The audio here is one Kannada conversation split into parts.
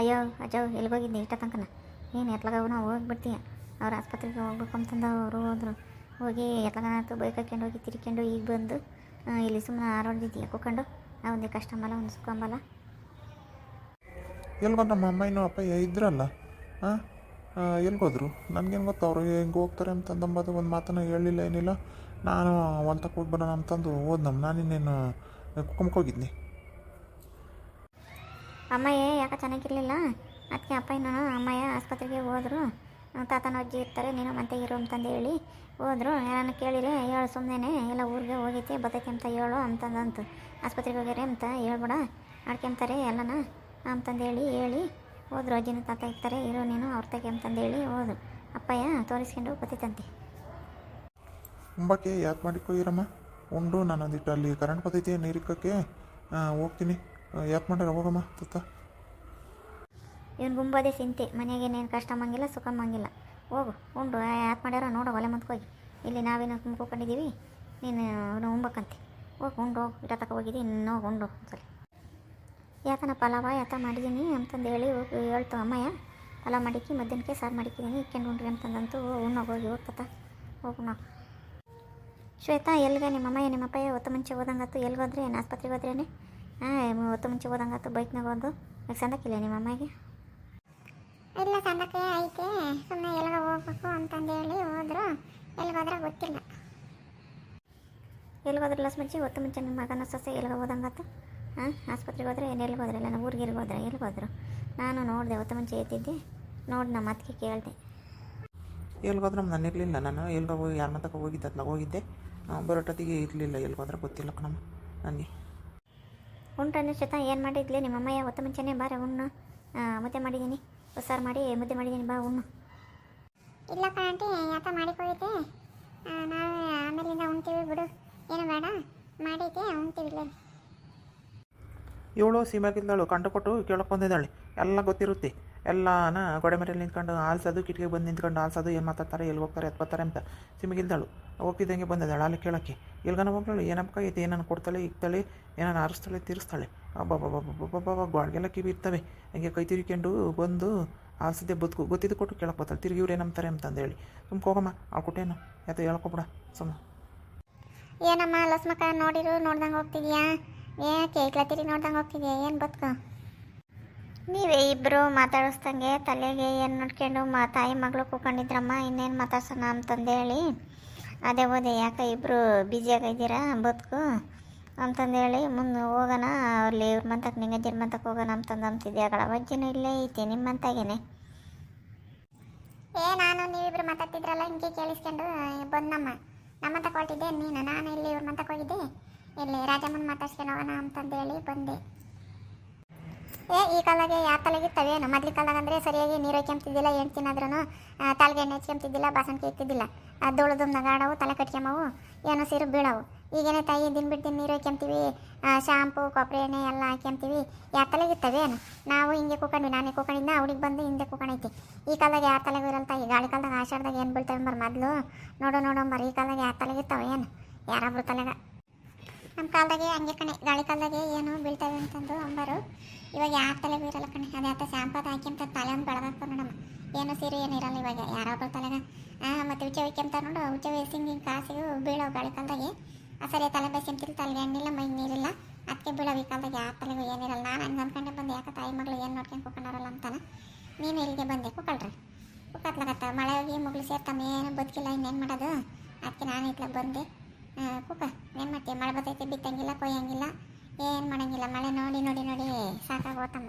ಅಯ್ಯೋ, ಅಜ್ಜೋ ಎಲ್ಲಿಗೋಗಿದ್ದೆ ಇಷ್ಟ ತನಕನ? ಏನು ಎತ್ಲಗ ನಾವು ಹೋಗ್ಬಿಡ್ತೀಯ? ಅವ್ರ ಆಸ್ಪತ್ರೆಗೆ ಹೋಗ್ಬೇಕು ಅಂತಂದು ಅವರು ಹೋದರು. ಹೋಗಿ ಎತ್ಲಾಗನಾತು ಬೈಕ್ ಹಾಕ್ಕೊಂಡು ಹೋಗಿ ತಿರ್ಕೊಂಡು ಈಗ ಬಂದು ಇಲ್ಲಿ ಸುಮ್ಮನೆ ಆರೋಡ್ದಿದ್ದೀಯ ಕೂಕೊಂಡು ಆ, ಒಂದು ಕಷ್ಟ ಒಂದು ಸುಖ ಅಂಬಲ್ಲ ಎಲ್ಗೋ ನಮ್ಮ ಅಮ್ಮ ಇನ್ನೂ ಅಪ್ಪ ಇದ್ರಲ್ಲ? ಹಾಂ ಎಲ್ಗೋದ್ರು ನನಗೇನು ಗೊತ್ತು, ಅವರು ಹೆಂಗೆ ಹೋಗ್ತಾರೆ ಅಂತಂದಂಬದು ಒಂದು ಮಾತನ್ನು ಹೇಳಿಲ್ಲ ಏನಿಲ್ಲ. ನಾನು ಹೊಲ್ತಕ್ಕೆ ಹೋಗಿ ಬರೋಣ ಅಂತಂದು ಹೋದ್ನಮ್ಮ ನಾನಿನ್ನೇನು ಕುಕ್ಕಮ್ಕೋಗಿದ್ನಿ ಅಮ್ಮಯ್ಯ, ಯಾಕೆ ಚೆನ್ನಾಗಿರಲಿಲ್ಲ? ಅದಕ್ಕೆ ಅಪ್ಪ ನಾನು ಅಮ್ಮಯ್ಯ ಆಸ್ಪತ್ರೆಗೆ ಹೋದರು. ತಾತನ ಅಜ್ಜಿ ಇರ್ತಾರೆ, ನೀನು ಮತ್ತೆ ಇರು ಅಂತಂದು ಹೇಳಿ ಹೋದರು. ನಾನು ಕೇಳಿದ್ರೆ, ಹೇಳು ಸುಮ್ಮನೆ ಎಲ್ಲ ಊರಿಗೆ ಹೋಗೈತಿ, ಬರ್ತೈತೆ ಅಂತ ಹೇಳು ಅಂತಂದಂತು. ಆಸ್ಪತ್ರೆಗೆ ಹೋಗ್ಯಾರೆ ಅಂತ ಹೇಳ್ಬೇಡ ಆಡ್ಕೊಂತಾರೆ ಎಲ್ಲನ ಅಂತಂದು ಹೇಳಿ ಹೇಳಿ ಹೋದ್ರು. ಅಜ್ಜಿನ ತಾತ ಇರ್ತಾರೆ, ಇರೋ ನೀನು ಅವ್ರ ತಗೆ ಅಂತಂದು ಹೇಳಿ ಹೋದ್ರು. ಅಪ್ಪಯ್ಯ, ತೋರಿಸ್ಕೊಂಡು ಬತ್ತೈತಂತೆ ಉಂಬಕ್ಕೆ ಯಾಕೆ ಮಾಡಿಕೊ ಇರಮ್ಮ ಉಂಡು ನಾನು ಒಂದಿಟ್ಟು ಅಲ್ಲಿ ಕರೆಂಟ್ ಬತ್ತೈತಿ ನೀರಿಕ್ಕೆ ಹೋಗ್ತೀನಿ. ಯಾಕೆ ಮಾಡ್ಯಾರ ಹೋಗಮ್ಮ ತುತ್ತ ಇವನು ಸಿಂತೆ ಮನೆಗೆ ಏನೇನು ಕಷ್ಟ ಮಂಗಿಲ್ಲ, ಸುಖ ಮಂಗಿಲ್ಲ. ಹೋಗು, ಉಂಡು ಯಾಕೆ ಮಾಡ್ಯಾರ ನೋಡು, ಒಲೆ ಮುಂದ್ಕೋಗಿ ಇಲ್ಲಿ ನಾವೇನು ಕುಂಬ್ಕೊಂಡಿದ್ದೀವಿ ನೀನು ಅವನು ಉಂಬಕ್ಕಂತೆ ಹೋಗು, ಉಂಡು, ಹೋಗಿ ಗಿಡ ತಕ ಹೋಗಿದ್ದಿ ಇನ್ನು ಹೋಗು, ಉಂಡು, ಒಂದ್ಸಲ. ಯಾಕನ ಪಲಾವ, ಯಾತ ಮಾಡಿದ್ದೀನಿ ಅಂತಂದು ಹೇಳಿ ಹೋಗಿ, ಹೇಳ್ತು ಅಮ್ಮಯ್ಯ. ಪಲಾವ್ ಮಾಡಿಕ್ಕಿ, ಮಧ್ಯಾಹ್ನಕ್ಕೆ ಸಾರು ಮಾಡಿಕ್ಕಿದ್ದೀನಿ ಇಕ್ಕೊಂಡು ಉಂಡ್ರಿ ಅಂತಂದಂತು ಉಣ್ಣೋಗಿ ಹೋಗಿ ಹೋಗ್ತತ ಹೋಗು ನಾವು. ಶ್ವೇತಾ ಎಲ್ಲಿಗೆ ನಿಮ್ಮ ಅಮ್ಮಯ್ಯ ನಿಮ್ಮ ಅಪ್ಪಯ್ಯ ಹೊತ್ತು ಮುಂಚೆ ಹೋದಂಗಾತು ಎಲ್ಲಿಗೆ ಹೋದ್ರೆ ಏನು, ಆಸ್ಪತ್ರೆಗೆ ಹೋದ್ರೇನೆ? ಹಾಂ ಹೊತ್ತು ಮುಂಚೆ ಹೋದಂಗಾತು ಬೈಕ್ನಾಗ ಹೋದು ಈಗ ಸಂದಕ್ಕಿಲ್ಲ ನಿಮ್ಮ ಅಮ್ಮಗೆ? ಇಲ್ಲ ಸಂದಕ್ಕೆ ಐತೆ. ಸುಮ್ಮನೆ ಎಲ್ಲಿಗೆ ಹೋಗ್ಬೇಕು ಅಂತಂದು ಹೇಳಿ ಹೋದ್ರು. ಎಲ್ಲಿಗೆ ಹೋದ್ರೆ ಗೊತ್ತಿಲ್ಲ. ಎಲ್ಲಿಗೆ ಹೋದ್ರೆ ಲಸ್ ಮುಂಚೆ ಹೊತ್ತು ಮುಂಚೆ ನಿಮ್ಮ ಮಗನ ಸೊಸೆ ಎಲ್ಲಿಗೆ ಹೋದಂಗಾತು ಹಾಂ ಆಸ್ಪತ್ರೆಗೆ ಹೋದ್ರೆ ಏನು ಎಲ್ಲಿಗೆ ಹೋದ್ರೆ ನಾನು ಊರಿಗೆ ಹೋದ್ರೆ ಎಲ್ಲಿಗೆ ಹೋದ್ರು? ನಾನು ನೋಡಿದೆ ಹೊತ್ತು ಮುಂಚೆ ಎತ್ತಿದ್ದೆ. ನೋಡಿ ನಮ್ಮ ಅತ್ತಿಗೆ ಕೇಳಿದೆ. ಎಲ್ಗೋದ್ರೆ ನಾನು ಇರಲಿಲ್ಲ ನಾನು. ಎಲ್ಗೋ ಹೋಗಿ ಯಾರ ಮತಕ್ಕೆ ಹೋಗಿದ್ದೆ ಅತ್ಲಾಗ ಹೋಗಿದ್ದೆ. ಬರೋಟೊತ್ತಿಗೆ ಇರಲಿಲ್ಲ ಎಲ್ಗೋದ್ರೆ ಗೊತ್ತಿಲ್ಲ ಕಣಮ್ಮ ನನಗೆ ಉಂಟು ಶ್ವೇತಾ ಏನು ಮಾಡಿದ್ಲಿ? ನಿಮ್ಮ ಅಮ್ಮಯ್ಯ ಹೊತ್ತು ಮುಂಚೆನೇ ಬಾರ ಉಣ್ಣು. ಮುದ್ದೆ ಮಾಡಿದ್ದೀನಿ. ಉಸಾರು ಮಾಡಿ ಮುದ್ದೆ ಮಾಡಿದ್ದೀನಿ ಬಾ ಉಣ್ಣು. ಇಲ್ಲ ಆಂಟಿ ಯಾತ ಮಾಡಿಕೊಯ್ತೆ ನಾವು ಆಮೇಲಿಂದ ಉಣ್ತೀವಿ ಬಿಡು. ಏನು ಬೇಡ ಮಾಡೈತೆ ಉಣ್ತೀವಿ ಇಲ್ಲ. ಇವಳು ಸೀಮಾಗಿದ್ದಾಳು ಕಂಡು ಕೊಟ್ಟು ಕೇಳಕ್ಕೆ ಬಂದಿದ್ದಾಳೆ. ಎಲ್ಲ ಗೊತ್ತಿರುತ್ತೆ. ಎಲ್ಲನ ಗೋಡೆ ಮೇಲೆ ನಿಂತ್ಕೊಂಡು ಆಲ್ಸೋದು ಕಿಟಕಿಗೆ ಬಂದು ನಿಂತ್ಕೊಂಡು ಆಲ್ಸೋದು, ಏನು ಮಾತಾಡ್ತಾರೆ, ಎಲ್ಲಿ ಹೋಗ್ತಾರೆ ಎತ್ ಬರ್ತಾರೆ ಅಂತ ಸಿಮಗಿಲ್ದಳು ಹೋಗ್ತಿದ್ದಂಗೆ ಬಂದಿದ್ದಾಳೆ ಅಲ್ಲಿ ಕೇಳೋಕ್ಕೆ. ಎಲ್ಗನ ಹೋಗ್ತಾಳೆ, ಏನಪ್ಪ ಐತೆ ಏನನ್ನು ಕೊಡ್ತಾಳೆ, ಇಕ್ತಾಳೆ, ಏನನ್ನು ಆರಿಸ್ತಾಳೆ, ತೀರಿಸ್ತಾಳೆ. ಬಾಬಾ ಗೋಡ್ಗೆಲ್ಲ ಕಿವಿ ಇರ್ತವೆ. ಹಂಗೆ ಕೈ ತಿರ್ಕೊಂಡು ಬಂದು ಆಲ್ಸದೆ ಬದುಕು. ಗೊತ್ತಿದ್ದು ಕೊಟ್ಟು ಕೇಳಕ್ಕೆ ತಿರುಗಿ ಇವ್ರು ಏನಂತಾರೆ ಅಂತಂದೇಳಿ ತುಂಬ ಹೋಗಮ್ಮ ಅವ್ಳು ಕೊಟ್ಟೇನು ಯಾತ ಹೇಳ್ಕೊಬಿಡ. ಸುಮ್ಮ ಏನಮ್ಮ ಲಸ್ಮಕ್ಕ, ನೋಡಿರು, ನೋಡ್ದಂಗೆ ಹೋಗ್ತಿದ್ಯಾ? ಏ ಕೇಳ್ಕತ್ತೀರಿ ನೋಡ್ದಂಗೆ ಹೋಗ್ತಿದ್ಯಾ? ಏನು ಬದುಕು? ನೀವೇ ಇಬ್ಬರು ಮಾತಾಡಿಸ್ದಂಗೆ ತಲೆಗೆ ಏನು ನೋಡ್ಕೊಂಡು ಮಾ ತಾಯಿ ಮಗಳು ಕೂಕೊಂಡಿದ್ರಮ್ಮ, ಇನ್ನೇನು ಮಾತಾಡ್ಸೋಣ ಅಂತಂದೇಳಿ. ಅದೇ ಹೋದೆ, ಯಾಕೆ ಇಬ್ಬರು ಬ್ಯುಸಿಯಾಗಿದ್ದೀರಾ ಬದುಕು ಅಂತಂದೇಳಿ, ಮುಂದೆ ಹೋಗೋಣ, ಅಲ್ಲಿ ಇವ್ರ ಮಂತಕ್ಕೆ ನಿಂಗಜ್ಜನ ಮಂತಕ್ಕೆ ಹೋಗೋಣ ಅಂತಂದು ಅಂತಿದ್ದೆ. ಅಗಳ ವಜ್ಜನ ಇಲ್ಲೇ ಐತೆ ನಿಮ್ಮ ಮಂತಾಗೇನೆ. ಏ, ನಾನು ನೀವಿಬ್ರು ಮಾತಾಡ್ತಿದ್ರಲ್ಲ, ಹಿಂಗೆ ಕೇಳಿಸ್ಕೊಂಡು ಬಂದಮ್ಮ ನಮ್ಮ ತಗೊಳ್ತಿದ್ದೆ ನೀನು, ನಾನು ಇಲ್ಲಿ ಇವ್ರ ಮಂತಕ್ಕೆ ಹೋಗಿದ್ದೆ. ಇಲ್ಲಿ ರಾಜಮ್ಮನ ಮಾತಾಡ್ಸ್ಕೊಂಡು ಹೋಗೋಣ ಅಂತಂದೇಳಿ ಬಂದೆ. ಏ, ಈ ಕಾಲಾಗೆ ಯಾವ ತಲೆಗಿತ್ತವೇನು ಮೊದ್ಲ ಕಾಲದಾಗ ಅಂದರೆ ಸರಿಯಾಗಿ ನೀರು ಹಚ್ಕೊಂತಿದ್ದಿಲ್ಲ ಏನು ತಿನ್ನಾದ್ರೂ ತಲೆಗೆ ಎಣ್ಣೆ ಹಚ್ಕೊಂತಿದ್ದಿಲ್ಲ ಬಾಸನ್ಕೆ ಇಕ್ತಿದ್ದಿಲ್ಲ. ಧೂಳು ನಗಾಡವು ತಲೆ ಕಟ್ಕೊಂಬವು ಏನೋ ಸಿರು ಬೀಳವು. ಈಗೇನೆ ತಾಯಿ ದಿನ ಬಿಟ್ಟು ನೀರು ಹಾಕ್ಯಂತೀವಿ ಶಾಂಪು, ಕೊಬ್ಬರಿ ಎಣ್ಣೆ ಎಲ್ಲ ಹಾಕ್ಯಂತೀವಿ ಯಾವ ತಲೆಗಿತ್ತವೇನು ನಾವು ಹಿಂಗೆ ಕೂಕೊಂಡ್ವಿ, ನಾನೇ ಕೂಕೊಂಡಿದ್ದ ಅವಳಿಗೆ ಬಂದು ಹಿಂದೆ ಕೂಕೊಂಡೈತಿ. ಈ ಕಾಲದಾಗ ಯಾವ ತಲೆಗೂ ಇರಲ್ಲ ತಾಯಿ. ಗಾಳಿ ಕಾಲದಾಗ ಆಷಾಢದಾಗ ಏನು ಬೀಳ್ತವೆ ಮರ ಮೊದಲು? ನೋಡು ನೋಡು ಈ ಕಾಲದಾಗ ಯಾರ ತಲೆಗಿರ್ತಾವೆ ಏನು? ಯಾರೊಬ್ರು ತಲೆಗ ನಮ್ಮ ಕಾಲದಾಗೆ ಹಂಗೆ ಕಣೆ, ಗಾಳಿ ಕಾಲದಾಗೆ ಏನು ಬೀಳ್ತವೆ ಅಂತಂದು ಅಂಬರು. ಇವಾಗ ಯಾರ ತಲೆ ಬೀರಲ್ಲ ಕಣೆ, ಅದೇ ಆತ ಶಾಂಪದ ಅಂತ ತಲೆ ಒಂದು ಬೆಳಗಾಕ ನೋಡಮ್ಮ ಏನು ಸೀರೆ ಏನು ಇರಲ್ಲ ಇವಾಗ ಯಾರೊಬ್ರು ತಲೆಗ. ಹಾಂ ಮತ್ತು ಉಚ್ಚ ಅಂತ ನೋಡು, ಉಚ್ಚ ಹಿಂಗೆ ಕಾಸಿಗೂ ಬೀಳೋ ಗಾಳಿ ಕಾಲದಾಗೆ. ಆ ಸರಿ ತಲೆ ಬೇಸಿಂತಿಲ್ಲ ತಲೆ ಎಣ್ಣಿಲ್ಲ, ಮೈ ನೀರಿಲ್ಲ ಅದಕ್ಕೆ ಬೀಳೋ ಈ ಕಾಲದಾಗ ಯಾರ ತಲೆಗೂ ಏನಿರಲ್ಲ ನಾನು ಹಂಗೆ ಅಂದ್ಕೊಂಡೆ ಬಂದು, ಯಾಕೆ ತಾಯಿ ಮಗಳು ಏನು ನೋಡ್ಕೊಂಡು ಕೂಕೊಂಡಾರಲ್ಲ ಅಂತಾನೆ. ನೀನು ಇಲ್ಲಿಗೆ ಬಂದೆ ಕುಕ್ಕಳ್ರಿ ಕುಕ್ಕತ್ಲಾಗತ್ತ ಮಳೆ ಹೋಗಿ ಮಗಳು ಸೇರ್ತಾನೆ ಏನು ಬದುಕಿಲ್ಲ, ಇನ್ನೇನು ಮಾಡೋದು? ಅದಕ್ಕೆ ನಾನು ಇತ್ಲಾಗ ಬಂದೆ. ಆ, ಕುಕ್ಕ ಏನು ಮಾಡ್ತೀಯ? ಮಳೆ ಬರ್ತೈತೆ ಬಿತ್ತಂಗಿಲ್ಲ ಕೊಯ್ಯಂಗಿಲ್ಲ ಏನು ಮಾಡಂಗಿಲ್ಲ ಮಳೆ ನೋಡಿ ನೋಡಿ ನೋಡಿ ಸಾಕಾಗೋತಮ್ಮ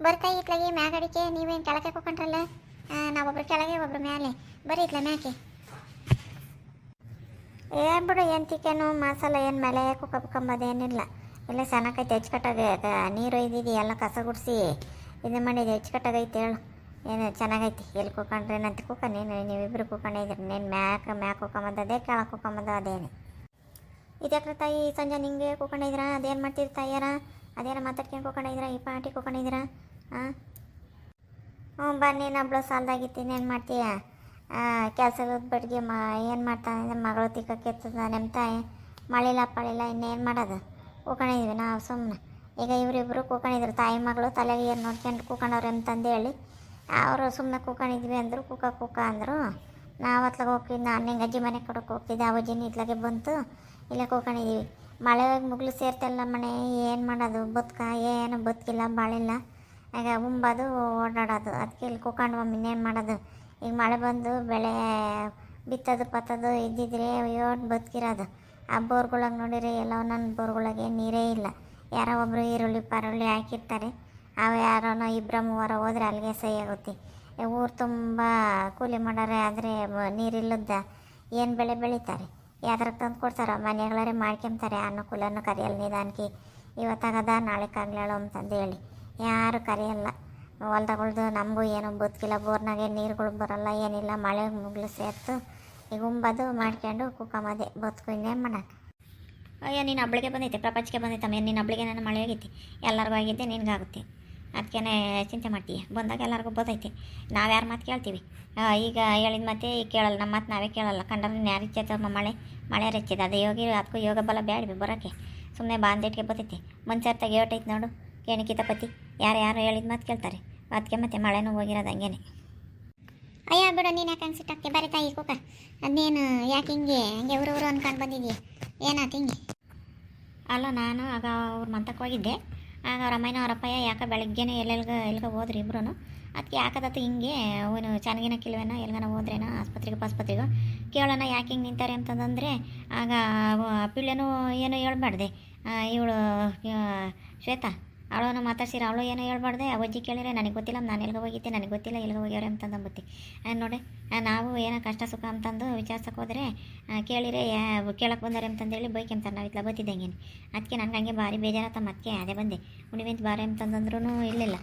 ಬರ್ತಾ ಇತ್ಲಾಗಿ ಮ್ಯಾಗಡಿಕೆ ನೀವೇನು ಕೆಳಗೆ ಕೂಕೊಂಡ್ರಲ್ಲ ನಾವೊಬ್ರು ಕೆಳಗೆ ಒಬ್ರು ಮೇಲೆ ಬರೀ ಇತ್ಲ ಮ್ಯಾಕೆ. ಏ ಬಿಡು ಏನು ಚಿಕನು ಮಸಾಲ ಏನು ಮಳೆ ಕುಕ್ಕಂಬದೇನಿಲ್ಲ ಇಲ್ಲ ಚೆನ್ನಾಗೈತೆ ಹೆಚ್ಕಟ್ಟಾಗ ನೀರು ಇದ್ದಿದ್ದು ಎಲ್ಲ ಕಸ ಗುಡಿಸಿ ಇದು ಮಾಡಿದ್ದು ಹೆಚ್ಕಟ್ಟಾಗೈತೆ ಹೇಳು. ಏನು ಚೆನ್ನಾಗೈತಿ, ಎಲ್ಲಿ ಕೂಕೊಂಡ್ರೆ ಏನಂತ ಕೂಕ ನೀನು ನೀವಿಬ್ಬರು ಕೂಕೊಂಡಿದ್ರಿ ನೀನು ಮ್ಯಾಕ, ಮ್ಯಾಕ್ ಕೂಕೊಂಬಂದದೇ ಕೆಳಗೆ ಕೂಕೊಂಬಂದ ಅದೇನೆ ಇದ್ಯಾಕ್ರೆ ತಾಯಿ ಸಂಜೆ ನಿಂಗೆ ಕೂಕೊಂಡಿದ್ರ ಅದೇನು ಮಾಡ್ತೀರಿ ತಾಯಿಯಾರ? ಅದೇನ ಮಾತಾಡ್ಕೊಂಡು ಕೂಕೊಂಡಿದ್ರ ಈ ಪಾಟಿ ಕೂಕೊಂಡಿದ್ರ ಹಾಂ ಹ್ಞೂ ಬನ್ನಿ ನಬ್ಳು ಸಾಲದಾಗಿತ್ತು ಏನು ಮಾಡ್ತೀಯ? ಕೆಲಸದ ಬಡ್ಗೆ ಮ, ಏನು ಮಾಡ್ತಾನೆ? ಮಗಳು ತಿಕ್ಕಕ್ಕೆತ್ತದ ನಿಮ್ಮ ತಾಯಿ ಮಳಿಲ್ಲ ಪಳಿಲ್ಲ ಇನ್ನೇನು ಮಾಡೋದು? ಕೂಕೊಂಡಿದ್ವಿ ನಾವು ಸುಮ್ಮನೆ ಈಗ ಇವರಿಬ್ಬರು ಕೂಕೊಂಡಿದ್ರು. ತಾಯಿ ಮಗಳು ತಲೆಗೆ ಏನು ನೋಡ್ಕೊಂಡು ಕೂಕೊಂಡವ್ರೆ ಅಂತಂದು ಹೇಳಿ ಅವರು ಸುಮ್ಮನೆ ಕೂಕೊಂಡಿದ್ವಿ ಅಂದರು, ಕೂಕ ಕೂಕ ಅಂದರು. ನಾವು ಅತ್ಲಾಗ ಹೋಗ್ತಿದ್ದು ನಾನು ಹಿಂಗೆ ಅಜ್ಜಿ ಮನೆ ಕೊಡೋಕೆ ಹೋಗ್ತಿದ್ದೆ ಅವಜ್ಜಿನ ಇತ್ಲಾಗೆ ಬಂತು. ಇಲ್ಲೇ ಕೂಕೊಂಡಿದ್ದೀವಿ ಮಳೆ ಹೋಗಿ ಮುಗ್ಲು ಸೇರ್ತಲ್ಲ ಮನೆ, ಏನು ಮಾಡೋದು? ಬದುಕ ಏನು ಬದುಕಿಲ್ಲ ಬಾಳಿಲ್ಲ. ಈಗ ಉಂಬೋದು, ಓಡಾಡೋದು. ಅದಕ್ಕೆ ಇಲ್ಲಿ ಕೂಕೊಂಡು ಮಮ್ಮಿ ಇನ್ನೇನು ಮಾಡೋದು? ಈಗ ಮಳೆ ಬಂದು ಬೆಳೆ ಬಿತ್ತೋದು, ಪತ್ತೋದು, ಇದ್ದಿದ್ರೆ ಅಯ್ಯೋ ಬದುಕಿರೋದು ಆ ಬೋರ್ಗಳಾಗ ನೋಡಿರಿ, ಎಲ್ಲ ಒಂದೊಂದು ಬೋರ್ಗಳಿಗೆ ನೀರೇ ಇಲ್ಲ. ಯಾರೋ ಒಬ್ಬರು ಈರುಳ್ಳಿ, ಪಾರುಳ್ಳಿ ಹಾಕಿರ್ತಾರೆ. ಅವು ಯಾರೋ ಇಬ್ಬರ ಮೂವರ ಹೋದ್ರೆ ಅಲ್ಲಿಗೆ ಸಹಿ ಆಗುತ್ತೆ. ಊರು ತುಂಬ ಕೂಲಿ ಮಾಡೋರೆ ಆದರೆ ನೀರಿಲ್ಲದ ಏನು ಬೆಳೆ ಬೆಳೀತಾರೆ? ಯಾವ್ದಾರ ತಂದು ಕೊಡ್ತಾರೋ ಮನೆಗಳೇ ಮಾಡ್ಕೊಂತಾರೆ, ಅನುಕೂಲನೂ ಕರೆಯಲ್ಲ ನಿಧಾನಕ್ಕೆ. ಇವತ್ತಾಗದ ನಾಳೆ ಕಾಗ್ಲೇಳು ಅಂತಂದು ಹೇಳಿ ಯಾರು ಕರೆಯಲ್ಲ. ಹೊಲ್ದಗಳ್ದು ನಮಗೂ ಏನು ಬದುಕಿಲ್ಲ, ಬೋರ್ನಾಗೆ ನೀರುಗಳು ಬರೋಲ್ಲ, ಏನಿಲ್ಲ, ಮಳೆ ಮುಗ್ಲು ಸೇರ್ತು ಈಗ ಉಂಬದು ಮಾಡ್ಕೊಂಡು ಕುಕ್ಕಮದೆ, ಬದುಕು ಇನ್ನೇನು ಮಾಡೋಣ. ಅಯ್ಯೋ, ನೀನು ಅಬ್ಳಿಗೆ ಬಂದೈತೆ, ಪ್ರಪಂಚಕ್ಕೆ ಬಂದೈತೆ ಅಮ್ಮ, ನೀನು ಅಬ್ಳಿಗೆ ನಾನು ಮಳೆ ಆಗೈತಿ ಎಲ್ಲರಿಗೂ ಆಗಿದ್ದೆ, ನಿನಗಾಗುತ್ತೆ. ಅದಕ್ಕೆ ಚಿಂತೆ ಮಾಡ್ತೀಯ? ಬಂದಾಗ ಎಲ್ಲರಿಗೂ ಬೋದೈತೆ. ನಾವು ಯಾರು ಮಾತು ಕೇಳ್ತೀವಿ? ಈಗ ಹೇಳಿದ ಮತ್ತೆ ಈಗ ಕೇಳಲ್ಲ ನಮ್ಮ ಮಾತು ನಾವೇ ಕೇಳಲ್ಲ. ಕಂಡ್ರೆ ಯಾರು ಇಚ್ಚೈತಮ್ಮ ಮಳೆ ಮಳೆ ರೆಚ್ಚಿದೆ ಅದು ಯೋಗಿ ಅದಕ್ಕೂ ಯೋಗ ಬಲ ಬೇಡ ಬರೋಕ್ಕೆ. ಸುಮ್ಮನೆ ಬಾಂದೇಟ್ಗೆ ಬರ್ತೈತಿ ಮನ್ಸರ್ತಾಗ ಏಟೈತೆ ನೋಡು ಕೇಣಿಕಿತ ಪತಿ? ಯಾರು ಯಾರು ಹೇಳಿದ ಮಾತು ಕೇಳ್ತಾರೆ. ಅದಕ್ಕೆ ಮತ್ತೆ ಮಳೆನೂ ಹೋಗಿರೋದು ಹಂಗೇನೆ. ಅಯ್ಯ, ಬಿಡು, ನೀನು ಯಾಕೆ ಹಂಗೆ ಸಿಟ್ಟಾಗ್ತಿ ಬರೀ ತಾಯಿ, ಕೂಕ. ಅದೇನು, ಯಾಕೆ ಹಿಂಗೆ, ಹಂಗೆ ಊರು ಊರು ಅಂದ್ಕೊಂಡು ಬಂದಿದ್ದೀಯ ಏನಾಯ್ತು ಹಿಂಗೆ? ಅಲ್ಲ ನಾನು ಆಗ ಅವ್ರ ಮಂತಕ್ಕೆ ಹೋಗಿದ್ದೆ. ಆಗ ಅವ್ರ ಅಮ್ಮನ ಅವ್ರ ಅಪ್ಪಯ್ಯ ಯಾಕೆ ಬೆಳಗ್ಗೆನೇ ಎಲ್ಲೆಲ್ಗ, ಎಲ್ಗ ಹೋದ್ರಿ ಇಬ್ರು ಅದಕ್ಕೆ ಯಾಕದತ್ತು ಹಿಂಗೆ ಅವನು ಚೆನ್ನಾಗಿನ ಕಿಲ್ವೇನೋ, ಎಲ್ಗನ ಹೋದ್ರೇನೋ ಆಸ್ಪತ್ರೆಗೆ ಆಸ್ಪತ್ರೆಗೋ ಕೇಳೋಣ ಯಾಕೆ ಹಿಂಗೆ ನಿಂತಾರೆ ಅಂತಂದರೆ ಆಗ ಪಿಳ್ಳೆನೂ ಏನೂ ಹೇಳ್ಬಾರ್ದೆ ಇವಳು ಶ್ವೇತಾ? ಅವಳನ್ನ ಮಾತಾಡ್ಸಿರ ಅವಳು ಏನೋ ಹೇಳ್ಬಾರ್ದೆ ಅವಜ್ಜಿ ಕೇಳಿದ್ರೆ ನನಗೆ ಗೊತ್ತಿಲ್ಲ ನಾನು ಎಲ್ಲಿಗೆ ಹೋಗಿದ್ದೆ, ನನಗೆ ಗೊತ್ತಿಲ್ಲ ಎಲ್ಲಿಗೆ ಹೋಗ್ಯಾರೆ ಅಂತಂದಂಬತ್ತಿ ನೋಡಿ ನಾವು ಏನೋ ಕಷ್ಟ ಸುಖ ಅಂತಂದು ವಿಚಾರ್ಸಕ್ಕೆ ಹೋದರೆ ಕೇಳಿರೆ ಕೇಳಕ್ಕೆ ಬಂದಾರೆ ಅಂತಂದೇಳಿ ಬೈಕೆಂತಾರೆ ನಾವು ಇತ್ಲ ಬತ್ತಿದ್ದಂಗೆ. ಅದಕ್ಕೆ ನನಗೆ ಹಂಗೆ ಭಾರಿ ಬೇಜಾರತ್ತ ಮತ್ತೆ ಅದೇ ಬಂದೆ. ಉಣಿವೆಂತ ಬಾರೆ ಅಂತಂದಂದ್ರೂ ಇರಲಿಲ್ಲ.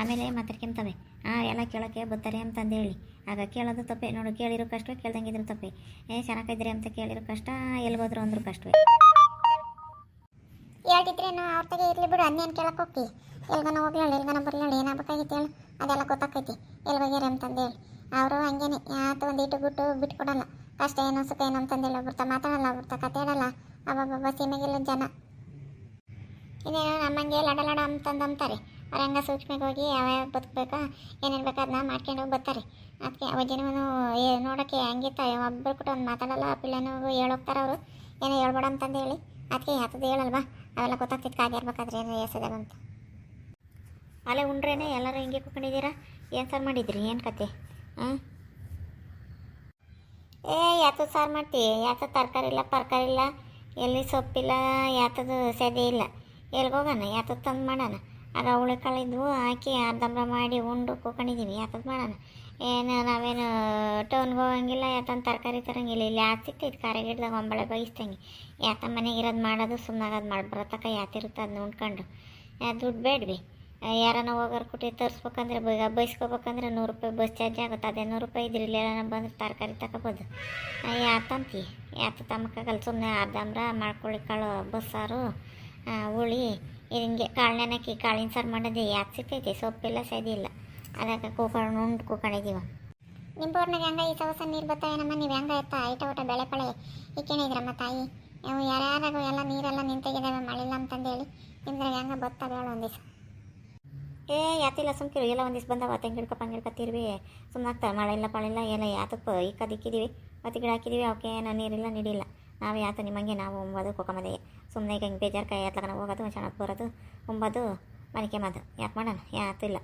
ಆಮೇಲೆ ಮಾತಾಡ್ಕೊಂತವೆ. ಹಾಂ ಎಲ್ಲ ಕೇಳೋಕ್ಕೆ ಬರ್ತಾರೆ ಅಂತಂದೇಳಿ ಆಗ ಕೇಳೋದು ತಪ್ಪೆ, ನೋಡು, ಕೇಳಿರೋ ಕಷ್ಟವೇ ಕೇಳ್ದಂಗಿದ್ರು ತಪ್ಪೆ. ಏ ಚೆನ್ನಾಗಿದ್ರಿ ಅಂತ ಕೇಳಿರೋ ಕಷ್ಟ ಎಲ್ಲಿಗೋದ್ರು ಅಂದ್ರೂ ಕಷ್ಟವೇ. ಹೇಳ್ತಿದ್ರೇನು ಅವ್ರ ತಗೆ ಇರ್ಲಿ ಬಿಡು, ಅನ್ನೇನು ಕೇಳಕ್ಕೆ ಹೋಗ್ತಿ. ಎಲ್ಗನ ಹೋಗ್ಲೇಳು ಎಲ್ಗನ ಬರ್ಲೇಳು ಏನಾಗಬೇಕಾಗಿತ್ತು ಹೇಳು. ಅದೆಲ್ಲ ಗೊತ್ತಾಕೈತಿ ಎಲ್ಗೋಗ್ಯಾರ ಅಂತಂದೇಳಿ. ಅವರು ಹಂಗೇನೆ ಯಾತು ಒಂದು ಇಟ್ಟು ಬಿಟ್ಟು ಬಿಟ್ಕೊಡಲ್ಲ. ಕಷ್ಟ ಏನು ಸುಖ ಏನು ಅಂತಂದೇಳಿ ಒಬ್ಬರ್ತ ಮಾತಾಡಲ್ಲ ಒಬ್ಬರ್ತ ಕತೆ ಹೇಳಲ್ಲ. ಅಬ್ಬಬ್ಬ ಸೀಮೆಗಿಲ್ಲ ಜನ. ಇನ್ನೇನೋ ನಮ್ಮಂಗೆ ಲಡ ಲಡ ಅಂತಂದು ಅಂತಾರೆ ಅವ್ರು ಹಂಗೆ ಸೂಕ್ಷ್ಮಕ್ಕೆ ಹೋಗಿ ಯಾವ್ಯಾವ ಬದುಕಬೇಕಾ, ಏನೇನು ಬೇಕು ಅದನ್ನ ಮಾಡ್ಕೊಂಡು ಹೋಗಿ ಬರ್ತಾರೆ. ಅದಕ್ಕೆ ಜನವನು ಏ, ನೋಡೋಕ್ಕೆ ಹಂಗಿತ್ತ. ಒಬ್ಬರು ಕೂಡ ಒಂದು ಮಾತಾಡಲ್ಲ ಪಿಳ್ಳೆನೂ ಹೇಳೋಗ್ತಾರೆ ಅವರು. ಏನೋ ಹೇಳ್ಬೇಡ ಅಂತಂದು ಹೇಳಿ ಅದಕ್ಕೆ ಯಾತದ ಹೇಳಲ್ವಾ? ಅವೆಲ್ಲ ಗೊತ್ತಾಗ್ತಿತ್ತು ಕಾಗಿರ್ಬೇಕಾದ್ರೆ ಏನು ಎಸದ ಅಂತ. ಅಲ್ಲೇ ಉಂಡ್ರೇನೆ ಎಲ್ಲರೂ ಹಿಂಗೆ ಕುತ್ಕೊಂಡಿದ್ದೀರಾ? ಏನು ಸರ್ ಮಾಡಿದ್ರಿ? ಏನು ಕತೆ? ಹಾಂ ಏ, ಯಾತದ ಸಾರು ಮಾಡ್ತೀವಿ ಯಾತ ತರಕಾರಿ ಇಲ್ಲ, ಪರ್ಕಾರಿ ಇಲ್ಲ, ಎಲ್ಲಿ ಸೊಪ್ಪಿಲ್ಲ ಯಾತದು ಸೆದೆ ಇಲ್ಲ. ಎಲ್ಗೋಗೋಣ ಯಾತದ ತಂದು ಮಾಡೋಣ ಆಗ ಉಳಿಕಾಳಿದ್ವು ಹಾಕಿ ಅರ್ಧಂಬ್ರ ಮಾಡಿ ಉಂಡು ಕೂಕೊಂಡಿದ್ದೀವಿ ಯಾತದ ಮಾಡೋಣ ಏನು, ನಾವೇನು ಟೌನ್ಗೆ ಹೋಗಂಗಿಲ್ಲ ಯಾತನ ತರಕಾರಿ ತರಂಗಿಲ್ಲ. ಇಲ್ಲಿ ಯಾಕೆ ಸಿಗ್ತೈತೆ ಕಾರೆ ಗಿಡದಾಗ ಒಂಬಳೆ ಬಯಸ್ತಂಗೆ ಯಾತ ಮನೆಗೆ ಇರೋದು ಮಾಡೋದು ಸುಮ್ಮನಾಗದು ಮಾಡಿ ಬರತಕ್ಕ ಯಾತಿರುತ್ತೆ ಅದನ್ನ ಉಂಡ್ಕೊಂಡು ದುಡ್ಡು ಬೇಡ್ವಿ. ಯಾರನ್ನ ಹೋಗೋರು ಕುಟಿ ತರಿಸ್ಬೇಕಂದ್ರೆ ಬೈಗ ಬೈಸ್ಕೋಬೇಕಂದ್ರೆ ನೂರು ರೂಪಾಯಿ ಬಸ್ ಚಾರ್ಜ್ ಆಗುತ್ತೆ. ಅದೇ ನೂರು ರೂಪಾಯಿ ಇದ್ರೆ ಇಲ್ಲಿ ಯಾರನ್ನ ಬಂದ್ರೆ ತರಕಾರಿ ತಗೋಬೋದು ಯಾತಂತಿ? ಯಾತ ತಮ್ಮಕ್ಕಾಗಲ್ಲ ಸುಮ್ಮನೆ ಅರ್ಧಂಬ್ರ ಮಾಡ್ಕೊಳ್ಳಿ, ಕಾಳು ಬಸ್ಸಾರು ಹುಳಿ. ಹಿಂಗೆ ಕಾಳು ನೆನಕಿ ಕಾಳಿನ ಸಾರು ಮಾಡೋದು ಯಾಕೆ ಸಿಗ್ತೈತಿ? ಸೊಪ್ಪಿಲ್ಲ, ಸೆದಿಲ್ಲ. ಅದಕ್ಕೆ ಕೂಕೊಂಡು ಉಂಟು ಕೂಕೊಂಡಿದ್ದೀವ ನಿಮ್ಮ ಊರ್ನಾಗ ಹೆಂಗ ಈ ಸವಸ ನೀರು ಬರ್ತಾವೆ ನಮ್ಮ ನೀವು ಹೆಂಗ ಇರ್ತಾ ಐಟ ಊಟ ಬೆಳೆ ಪಳೆ ಇಕ್ಕೇನಿದ್ರಮ್ಮ ತಾಯಿ. ನಾವು ಯಾರ್ಯಾರಾಗೂ ಎಲ್ಲ ನೀರೆಲ್ಲ ನಿಂತಾಗಿದ್ದಾವೆ ಮಳಿಲ್ಲ ಅಂತಂದೇಳಿ ನಿಮ್ದ್ರಾಗ ಹೆಂಗ ಬತ್ತಾ ಬೇಡ ಒಂದಿವ್ಸ ದಿವಸ. ಏ, ಯಾತಿಲ್ಲ, ಸುಮ್ಕಿರು, ಎಲ್ಲ ಒಂದಿವ್ಸ ಬಂದವ ತೆಂಗಿಡ್ಕ ಪಂಗಿಡ್ಕ ತಿರ್ವಿ. ಸುಮ್ಮನಾಗ್ತಾರೆ ಮಳೆ ಇಲ್ಲ ಪಳೆ ಇಲ್ಲ ಎಲ್ಲ ಯಾತಕ್ಕೆ ಇಕ್ಕದು ದಿಕ್ಕಿದ್ದೀವಿ ಮತ್ತೆ ಗಿಡ ಹಾಕಿದ್ದೀವಿ ಏನೋ ನೀರಿಲ್ಲ, ನೀಡಿಲ್ಲ. ನಾವು ಯಾತ ನಿಮ್ಮಂಗೆ, ನಾವು ಉಂಬೋದು ಕೊಕ್ಕಮದೆ ಸುಮ್ಮನೆ ಈಗ ಹಿಂಗೆ ಬೇಜಾರು ಕೈ ಎತ್ಲಕನ ಹೋಗೋದು ಚೆನ್ನಾಗಿ ಬರೋದು, ಉಂಬೋದು ಮನೆಗೆ ಮದ್ದು. ಯಾಕೆ ಮಾಡೋಣ? ಯಾತು ಇಲ್ಲ